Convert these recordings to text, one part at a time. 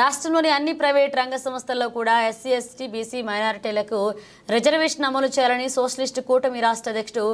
రాష్ట్రంలోని అన్ని ప్రైవేట్ రంగ సంస్థల్లో కూడా ఎస్సీ ఎస్టీ బీసీ మైనారిటీలకు రిజర్వేషన్ అమలు చేయాలని సోషలిస్టు కూటమి రాష్ట్ర అధ్యక్షుడు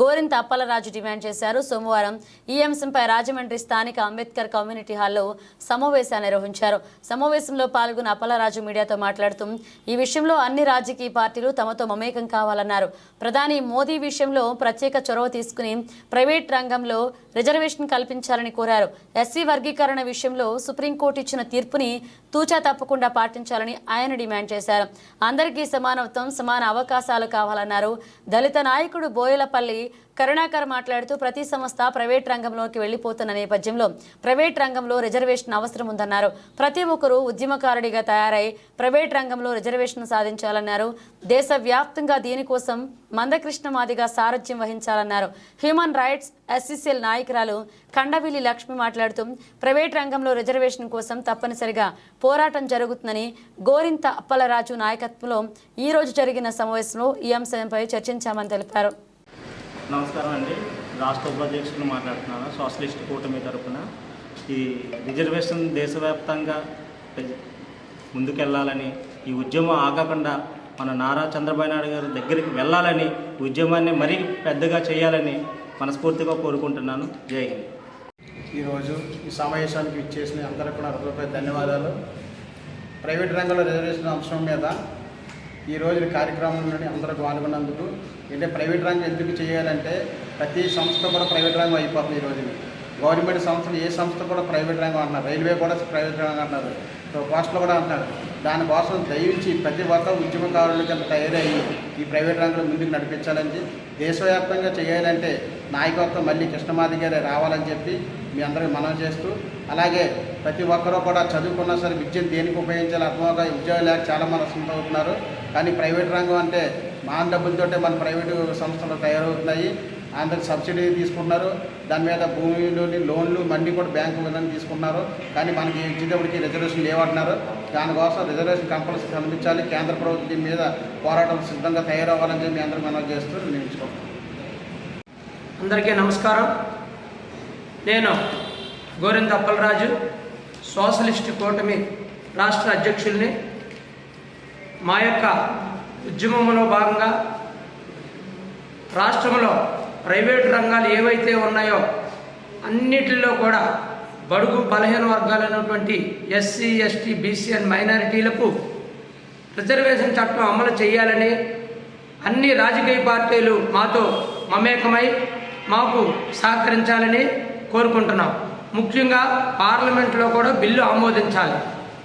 గోరింత అప్పలరాజు డిమాండ్ చేశారు. సోమవారం ఈ అంశంపై రాజమండ్రి స్థానిక అంబేద్కర్ కమ్యూనిటీ హాల్లో సమావేశాన్ని నిర్వహించారు. సమావేశంలో పాల్గొన్న అప్పలరాజు మీడియాతో మాట్లాడుతూ ఈ విషయంలో అన్ని రాజకీయ పార్టీలు తమతో మమేకం కావాలన్నారు. ప్రధాని మోదీ విషయంలో ప్రత్యేక చొరవ తీసుకుని ప్రైవేట్ రంగంలో రిజర్వేషన్ కల్పించాలని కోరారు. ఎస్సీ వర్గీకరణ విషయంలో సుప్రీంకోర్టు ఇచ్చిన తీర్పుని తూచా తప్పకుండా పాటించాలని ఆయన డిమాండ్ చేశారు. అందరికీ సమానత్వం సమాన అవకాశాలు కావాలన్నారు. దళిత నాయకుడు బోయలపల్లి కరుణాకర్ మాట్లాడుతూ ప్రతి సంస్థ ప్రైవేట్ రంగంలోకి వెళ్ళిపోతున్న నేపథ్యంలో ప్రైవేట్ రంగంలో రిజర్వేషన్ అవసరం ఉందన్నారు. ప్రతి ఒక్కరూ ఉద్యమకారుడిగా తయారై ప్రైవేట్ రంగంలో రిజర్వేషన్ సాధించాలన్నారు. దేశవ్యాప్తంగా దీనికోసం మందకృష్ణ మాదిగా సారథ్యం వహించాలన్నారు. హ్యూమన్ రైట్స్ ఎస్సీసీఎల్ నాయకురాలు కండవిల్లి లక్ష్మి మాట్లాడుతూ ప్రైవేట్ రంగంలో రిజర్వేషన్ కోసం తప్పనిసరిగా పోరాటం జరుగుతుందని గోరింత అప్పలరాజు నాయకత్వంలో ఈ రోజు జరిగిన సమావేశంలో ఈ అంశంపై చర్చించామని తెలిపారు. నమస్కారం అండి. రాష్ట్ర ఉపాధ్యక్షులు మాట్లాడుతున్నాను సోషలిస్ట్ కూటమి తరఫున ఈ రిజర్వేషన్ దేశవ్యాప్తంగా ముందుకెళ్ళాలని ముందుకెళ్ళాలని ఈ ఉద్యమం ఆగకుండా మన నారా చంద్రబాబు నాయుడు గారి దగ్గరికి వెళ్ళాలని ఉద్యమాన్ని మరీ పెద్దగా చేయాలని మనస్ఫూర్తిగా కోరుకుంటున్నాను. జై హింద్. ఈరోజు ఈ సమావేశానికి ఇచ్చేసిన అందరికీ కూడా ధన్యవాదాలు. ప్రైవేట్ రంగంలో రిజర్వేషన్ అంశం మీద ఈ రోజు కార్యక్రమంలోని అందరూ పాల్గొన్నందుకు అంటే ప్రైవేట్ రంగం ఎందుకు చేయాలంటే ప్రతి సంస్థ కూడా ప్రైవేట్ రంగం అయిపోతుంది ఈ రోజు. గవర్నమెంట్ సంస్థలు ఏ సంస్థ కూడా ప్రైవేట్ రంగం అంటున్నారు. రైల్వే కూడా ప్రైవేట్ రంగం అంటున్నారు. సో పోస్టులు కూడా అంటున్నారు. దానికోసం దయించి ప్రతి ఒక్క ఉద్యమకారుల కింద తయారయ్యి ఈ ప్రైవేట్ రంగంలో ముందుకు నడిపించాలని దేశవ్యాప్తంగా చేయాలంటే నాయకత్వం మళ్ళీ కృష్ణమాది గారే రావాలని చెప్పి మీ అందరికీ మనం చేస్తూ అలాగే ప్రతి ఒక్కరూ కూడా చదువుకున్నా సరే విద్యను దేనికి ఉపయోగించాలి అర్థమవుగా ఉద్యోగం లేక చాలా మంది అవుతున్నారు కానీ ప్రైవేట్ రంగం అంటే మా డబ్బులతోటే మన ప్రైవేటు సంస్థలు తయారవుతున్నాయి. అందరు సబ్సిడీ తీసుకున్నారు దాని మీద భూమిలోని లోన్లు మండి కూడా బ్యాంకు విధానం తీసుకున్నారు కానీ మనకి ఇచ్చేటప్పటికి రిజర్వేషన్ లేవంటున్నారు. దానికోసం రిజర్వేషన్ కంపల్సరీ కల్పించాలి కేంద్ర ప్రభుత్వం మీద పోరాటం సిద్ధంగా తయారవ్వాలని చెప్పి మీ అందరికీ మనం చేస్తూ నిర్ణయించుకుంటాం అందరికీ నమస్కారం. నేను గోరింద అప్పలరాజు సోషలిస్ట్ కూటమి రాష్ట్ర అధ్యక్షుల్ని. మా యొక్క ఉద్యమంలో భాగంగా రాష్ట్రంలో ప్రైవేటు రంగాలు ఏవైతే ఉన్నాయో అన్నిటిలో కూడా బడుగు బలహీన వర్గాలైనటువంటి ఎస్సీ ఎస్టీ బీసీ అండ్ మైనారిటీలకు రిజర్వేషన్ చట్టం అమలు చేయాలని అన్ని రాజకీయ పార్టీలు మాతో మమేకమై మాకు సహకరించాలని కోరుకుంటున్నాం. ముఖ్యంగా పార్లమెంట్లో కూడా బిల్లు ఆమోదించాలి.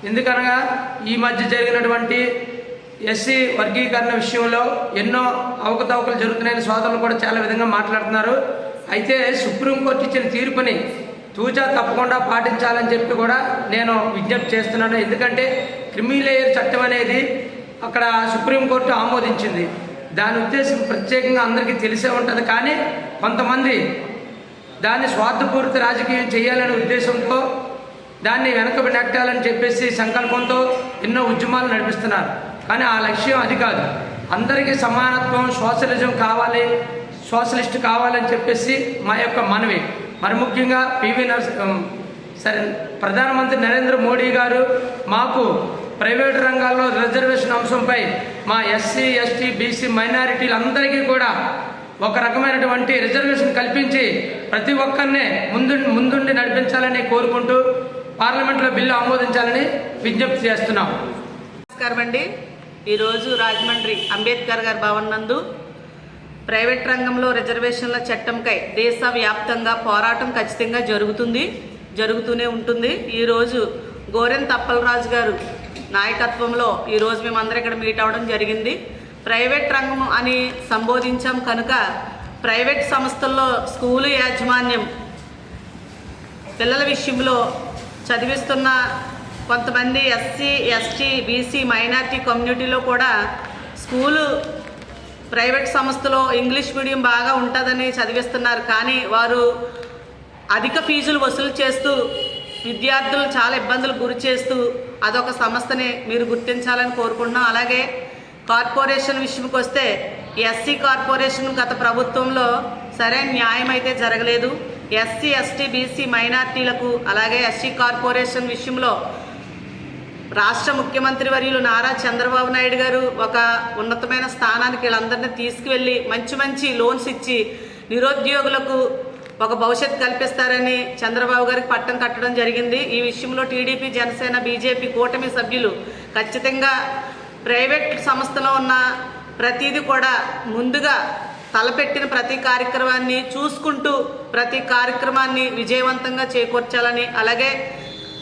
ఎందుకనగా ఈ మధ్య జరిగినటువంటి ఎస్సీ వర్గీకరణ విషయంలో ఎన్నో అవకతవకలు జరుగుతున్నాయని సోదరులు కూడా చాలా విధంగా మాట్లాడుతున్నారు. అయితే సుప్రీంకోర్టు ఇచ్చిన తీర్పుని తూచా తప్పకుండా పాటించాలని చెప్పి కూడా నేను విజ్ఞప్తి చేస్తున్నాను. ఎందుకంటే క్రిమిలేయర్ చట్టం అనేది అక్కడ సుప్రీంకోర్టు ఆమోదించింది. దాని ఉద్దేశం ప్రత్యేకంగా అందరికీ తెలిసే ఉంటుంది. కానీ కొంతమంది దాన్ని స్వార్థపూరిత రాజకీయం చేయాలనే ఉద్దేశంతో దాన్ని వెనక నెట్టాలని చెప్పేసి సంకల్పంతో ఎన్నో ఉద్యమాలు నడిపిస్తున్నారు. కానీ ఆ లక్ష్యం అది కాదు. అందరికీ సమానత్వం సోషలిజం కావాలి సోషలిస్ట్ కావాలని చెప్పేసి మా యొక్క మనవి. మరి ముఖ్యంగా పివి నరసి సరే ప్రధానమంత్రి నరేంద్ర మోడీ గారు మాకు ప్రైవేటు రంగాల్లో రిజర్వేషన్ అంశంపై మా ఎస్సీ ఎస్టీ బీసీ మైనారిటీలందరికీ కూడా ఒక రకమైనటువంటి రిజర్వేషన్ కల్పించి ప్రతి ఒక్కరిని ముందు ముందుండి నడిపించాలని కోరుకుంటూ పార్లమెంట్లో బిల్లు ఆమోదించాలని విజ్ఞప్తి చేస్తున్నాం. నమస్కారం అండి. ఈరోజు రాజమండ్రి అంబేద్కర్ గారి భవన్ నందు ప్రైవేట్ రంగంలో రిజర్వేషన్ల చట్టంకై దేశవ్యాప్తంగా పోరాటం ఖచ్చితంగా జరుగుతుంది జరుగుతూనే ఉంటుంది. ఈరోజు గోరెన్ తప్పలరాజు గారు నాయకత్వంలో ఈరోజు మేమందరం ఇక్కడ మీట్ అవ్వడం జరిగింది. ప్రైవేట్ రంగం అని సంబోధించాం కనుక ప్రైవేట్ సంస్థల్లో స్కూలు యాజమాన్యం పిల్లల విషయంలో చదివిస్తున్న కొంతమంది ఎస్సీ ఎస్టీ బీసీ మైనార్టీ కమ్యూనిటీలో కూడా స్కూలు ప్రైవేట్ సంస్థలో ఇంగ్లీష్ మీడియం బాగా ఉంటుందని చదివిస్తున్నారు. కానీ వారు అధిక ఫీజులు వసూలు చేస్తూ విద్యార్థులు చాలా ఇబ్బందులు గురి చేస్తూ అదొక సంస్థని మీరు గుర్తించాలని కోరుకుంటున్నాం. అలాగే కార్పొరేషన్ విషయంకి వస్తే ఎస్సీ కార్పొరేషన్ గత ప్రభుత్వంలో సరైన న్యాయం అయితే జరగలేదు. ఎస్సీ ఎస్టీ బీసీ మైనార్టీలకు అలాగే ఎస్సీ కార్పొరేషన్ విషయంలో రాష్ట్ర ముఖ్యమంత్రి వర్యులు నారా చంద్రబాబు నాయుడు గారు ఒక ఉన్నతమైన స్థానానికి వీళ్ళందరినీ తీసుకువెళ్ళి మంచి మంచి లోన్స్ ఇచ్చి నిరుద్యోగులకు ఒక భవిష్యత్తు కల్పిస్తారని చంద్రబాబు గారికి పట్టం కట్టడం జరిగింది. ఈ విషయంలో టీడీపీ జనసేన బీజేపీ కూటమి సభ్యులు ఖచ్చితంగా ప్రైవేట్ సంస్థలో ఉన్న ప్రతిదీ కూడా ముందుగా తలపెట్టిన ప్రతి కార్యక్రమాన్ని చూసుకుంటూ ప్రతి కార్యక్రమాన్ని విజయవంతంగా చేకూర్చాలని అలాగే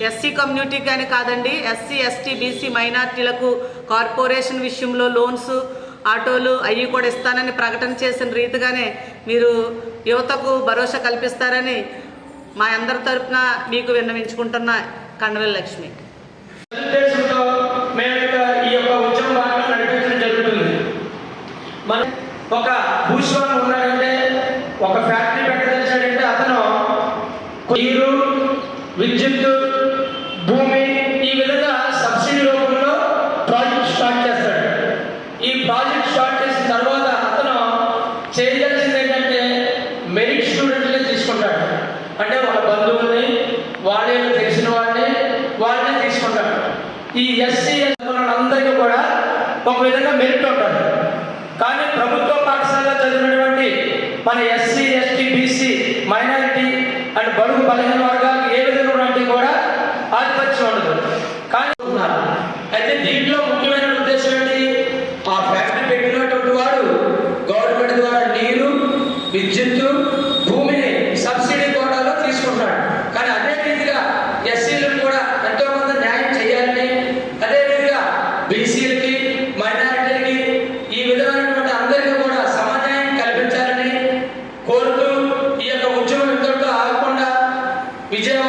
ఎస్సీ కమ్యూనిటీ కానీ కాదండి ఎస్సీ ఎస్టీ బీసీ మైనార్టీలకు కార్పొరేషన్ విషయంలో లోన్స్ ఆటోలు అవి కూడా ఇస్తానని ప్రకటన చేసిన రీతిగానే మీరు యువతకు భరోసా కల్పిస్తారని మా అందరి తరపున మీకు విన్నవించుకుంటున్న కండవెల్ లక్ష్మి ఉద్దేశంతో మేము యొక్క ఈ యొక్క ఉద్యమాలను నడిపించడం జరుగుతుంది మనం ఒక భూస్వామి ఉన్నాడంటే ఒక ఫ్యాక్టరీ పెట్టదలిచాడంటే అతను నీరు విద్యుత్ భూమి ఈ విధంగా సబ్సిడీ రూపంలో ప్రాజెక్ట్ స్టార్ట్ చేస్తాడు. ఈ ప్రాజెక్ట్ స్టార్ట్ చేసిన తర్వాత అతను చేయదలిసింది ఏంటంటే మెరిట్ స్టూడెంట్ని తీసుకుంటాడు. అంటే వాళ్ళ బంధువుల్ని వాళ్ళే తెలిసిన వాళ్ళని వాళ్ళని తీసుకుంటాడు ఈ ఎస్సీ అందరికీ కూడా ఒక విధంగా మెరిట్ ఉంటాడు కానీ ప్రభుత్వ పాఠశాలలో చదివినటువంటి మన SC ST BC minority and బడుగు బలహీన వర్గాలకు ఏ విధంగా కూడా ఆధిపత్యం ఉండదు కానీ ఉన్నారు. అయితే దీంట్లో ముఖ్యమైన ఉద్దేశం ఏంటి ఆ ఫ్యాక్టరీ పెట్టినటువంటి వాడు గవర్నమెంట్ ద్వారా నీరు విద్యుత్తు ವಿಜಯ